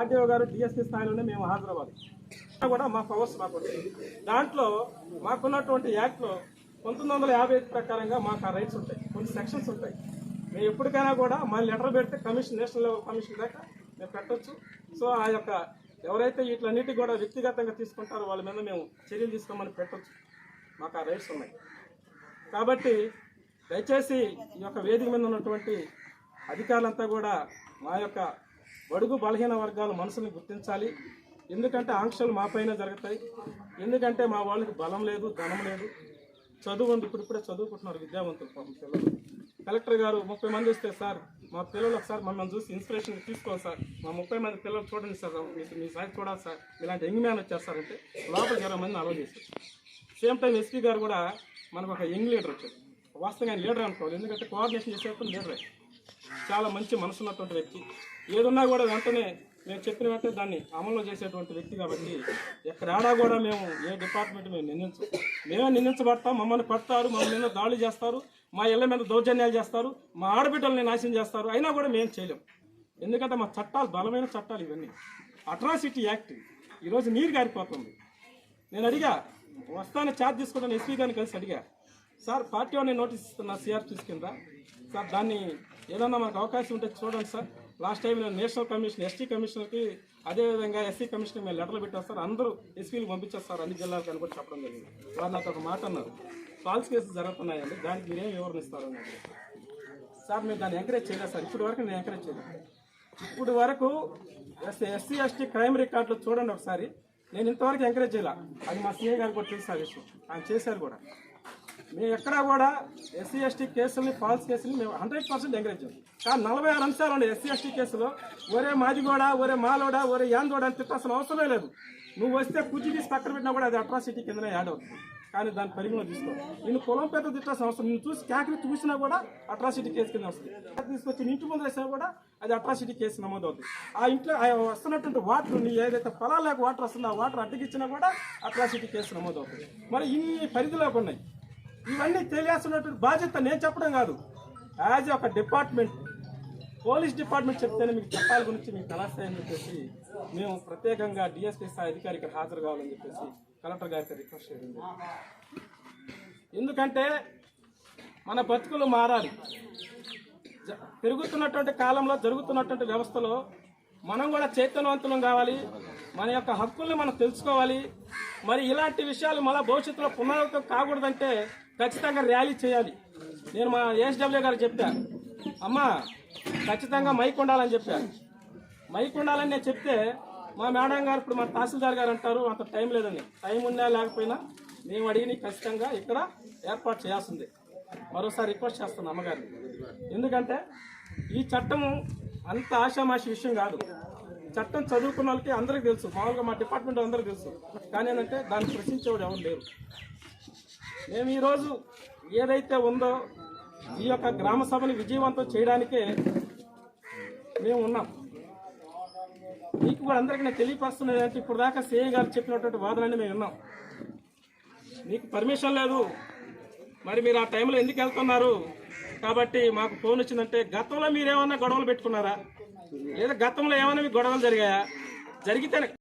RDO గారు DSP స్థాయిలోనే మేము హాజరవ్వాలి. కూడా మా పవర్స్ మాకు దాంట్లో మాకున్నటువంటి యాక్ట్లో పంతొమ్మిది వందల యాభై ఐదు ప్రకారంగా మాకు ఆ రైట్స్ ఉంటాయి. కొన్ని సెక్షన్స్ ఉంటాయి. మేము ఎప్పటికైనా కూడా మా లెటర్ పెడితే కమిషన్ నేషనల్ లెవెల్ కమిషన్ దాకా మేము పెట్టొచ్చు. సో ఆ యొక్క ఎవరైతే వీటిలన్నిటి కూడా వ్యక్తిగతంగా తీసుకుంటారో వాళ్ళ మీద మేము చర్యలు తీసుకోమని పెట్టచ్చు. మాకు ఆ రైట్స్ ఉన్నాయి. కాబట్టి దయచేసి ఈ యొక్క వేదిక మీద ఉన్నటువంటి అధికారులంతా కూడా మా యొక్క బడుగు బలహీన వర్గాల మనసుని గుర్తించాలి. ఎందుకంటే ఆంక్షలు మాపైన జరుగుతాయి. ఎందుకంటే మా వాళ్ళకి బలం లేదు ధనం లేదు. చదువు ఉంది ఇప్పుడు ఇప్పుడే చదువుకుంటున్నారు విద్యావంతులు పాపం పిల్లలు. కలెక్టర్ గారు ముప్పై మంది వస్తే సార్ మా పిల్లలు ఒకసారి మమ్మల్ని చూసి ఇన్స్పిరేషన్ తీసుకోవాలి సార్. మా ముప్పై మంది పిల్లలు చూడండి సార్ మీకు మీ సాయి చూడాలి సార్. ఇలాంటి యంగ్ మ్యాన్ వచ్చేస్తారంటే లోపల ఇరవై మందిని అలవ్ చేశారు. సేమ్ టైం ఎస్పీ గారు కూడా మనకు ఒక యంగ్ లీడర్ వచ్చారు. వాస్తవంగా లీడర్ అనుకోవాలి. ఎందుకంటే కోఆర్డినేషన్ చేసేటప్పుడు లీడరే. చాలా మంచి మనసు ఉన్నటువంటి వ్యక్తి. ఏదున్నా కూడా వెంటనే మేము చెప్పిన వెంటనే దాన్ని అమలు చేసేటువంటి వ్యక్తి కాబట్టి ఎక్కడా కూడా మేము ఏ డిపార్ట్మెంట్ మేము నిందించం మేమే నిందించబడతాం. మమ్మల్ని పడతారు మమ్మల్ని మీద దాడులు చేస్తారు మా ఇళ్ళ మీద దౌర్జన్యాలు చేస్తారు మా ఆడబిడ్డల్ని నాశనం చేస్తారు. అయినా కూడా మేము చేయలేం. ఎందుకంటే మా చట్టాలు బలమైన చట్టాలు ఇవన్నీ. అట్రాసిటీ యాక్ట్ ఈరోజు నీరు గారిపోతుంది. నేను అడిగా వస్తాను ఛార్జ్ తీసుకుంటాను ఎస్పీ గారిని కలిసి అడిగా. సార్ పార్టీ వాడిని నోటీస్ ఇస్తున్నా సిఆర్పీస్ కింద సార్ దాన్ని ఏదన్నా మనకు అవకాశం ఉంటే చూడండి సార్. లాస్ట్ టైం నేను నేషనల్ కమిషన్ ఎస్టీ కమిషనర్కి అదేవిధంగా ఎస్సీ కమిషన్కి మేము లెటర్లు సార్. అందరూ ఎస్పీలు సార్ అన్ని జిల్లాలకు అని కూడా చెప్పడం జరిగింది. వారు నాకు ఒక మాట అన్నారు. ఫాల్స్ కేసులు జరుగుతున్నాయండి దానికి మీరేం వివరణిస్తారు అని సార్ మేము దాన్ని ఎంకరేజ్ చేయలేదు సార్. ఇప్పటి వరకు నేను ఎంకరేజ్ చేయలేదు. ఇప్పుడు వరకు ఎస్సీ ఎస్టీ క్రైమ్ రికార్డులు చూడండి ఒకసారి. నేను ఇంతవరకు ఎంకరేజ్ చేయాలి. అది మా సీఏ గారు కూడా తెలుసు ఆ విషయం. ఆయన చేశారు కూడా. మేము ఎక్కడా కూడా ఎస్సీ ఎస్టీ కేసుల్ని ఫాల్స్ కేసుల్ని మేము హండ్రెడ్ పర్సెంట్ ఎంకరేజ్ చేస్తాం. కానీ నలభై ఆరు అంశాలు ఉన్నాయి ఎస్సీ ఎస్టీ కేసులో. ఒరే మాదిగోడ ఒరే మాలోడ ఒరే యాందోడ అని తిట్టాల్సిన అవసరమే లేదు. నువ్వు వస్తే కుర్చీ తీసి పక్కన పెట్టినా కూడా అది అట్రాసిటీ కిందనే యాడ్ అవుతుంది. కానీ దాని పరిగణలో తీసుకో నేను పొలం పెద్ద తిట్టాల్సిన అవసరం నేను చూసి క్యాకరి చూసినా కూడా అట్రాసిటీ కేసు కింద వస్తుంది. తీసుకొచ్చి ఇంటి ముందు వేసినా కూడా అది అట్రాసిటీ కేసు నమోదు అవుతుంది. ఆ ఇంట్లో వస్తున్నటువంటి వాటర్ నీ ఏదైతే పొలాలకు వాటర్ వస్తుందో ఆ వాటర్ అడ్డగిచ్చినా కూడా అట్రాసిటీ కేసు నమోదు అవుతుంది. మరి ఇన్ని పరిధిలోకి ఉన్నాయి. ఇవన్నీ తెలియాల్సినటువంటి బాధ్యత నేను చెప్పడం కాదు. యాజ్ ఒక డిపార్ట్మెంట్ పోలీస్ డిపార్ట్మెంట్ చెప్తేనే మీకు చట్టాల గురించి మీకు తెలాస్తాయని చెప్పేసి మేము ప్రత్యేకంగా డిఎస్పీ స్థాయి అధికారి ఇక్కడ హాజరు కావాలని చెప్పేసి కలెక్టర్ గారికి రిక్వెస్ట్ చేయడం ఎందుకంటే మన బతుకులు మారాలి. జ- పెరుగుతున్నటువంటి కాలంలో జరుగుతున్నటువంటి వ్యవస్థలో మనం కూడా చైతన్యవంతులం కావాలి. మన యొక్క హక్కుల్ని మనం తెలుసుకోవాలి. మరి ఇలాంటి విషయాలు మళ్ళీ భవిష్యత్తులో పునరావృతం కాకూడదంటే ఖచ్చితంగా ర్యాలీ చేయాలి. నేను మా ఏఎస్డబ్ల్యూ గారు చెప్పాను అమ్మా ఖచ్చితంగా మైక్ ఉండాలని చెప్పాను మైక్ ఉండాలని నేను చెప్తే మా మేడం గారు ఇప్పుడు మా తహసీల్దార్ గారు అంటారు అంత టైం లేదని. టైం ఉన్నా లేకపోయినా మేము అడిగిన ఖచ్చితంగా ఇక్కడ ఏర్పాటు చేయాల్సిందే. మరోసారి రిక్వెస్ట్ చేస్తున్నాను అమ్మగారిని ఎందుకంటే ఈ చట్టము అంత ఆషామాషి విషయం కాదు. చట్టం చదువుకున్న వాళ్ళకి అందరికి తెలుసు. మామూలుగా మా డిపార్ట్మెంట్ అందరికి తెలుసు. కానీ ఏంటంటే దాన్ని ప్రశ్నించేవాడు ఎవరు లేరు. మేము ఈరోజు ఏదైతే ఉందో ఈ యొక్క గ్రామ సభని విజయవంతం చేయడానికే మేము ఉన్నాం. మీకు కూడా అందరికీ నేను తెలియపరుస్తున్నది అంటే ఇప్పుడు దాకా సిఐ గారు చెప్పినటువంటి వాదనని మేము విన్నాం. మీకు పర్మిషన్ లేదు. మరి మీరు ఆ టైంలో ఎందుకు వెళ్తున్నారు? కాబట్టి మాకు ఫోన్ వచ్చిందంటే గతంలో మీరు ఏమన్నా గొడవలు పెట్టుకున్నారా? లేదా గతంలో ఏమైనా మీకు గొడవలు జరిగాయా? జరిగితేనే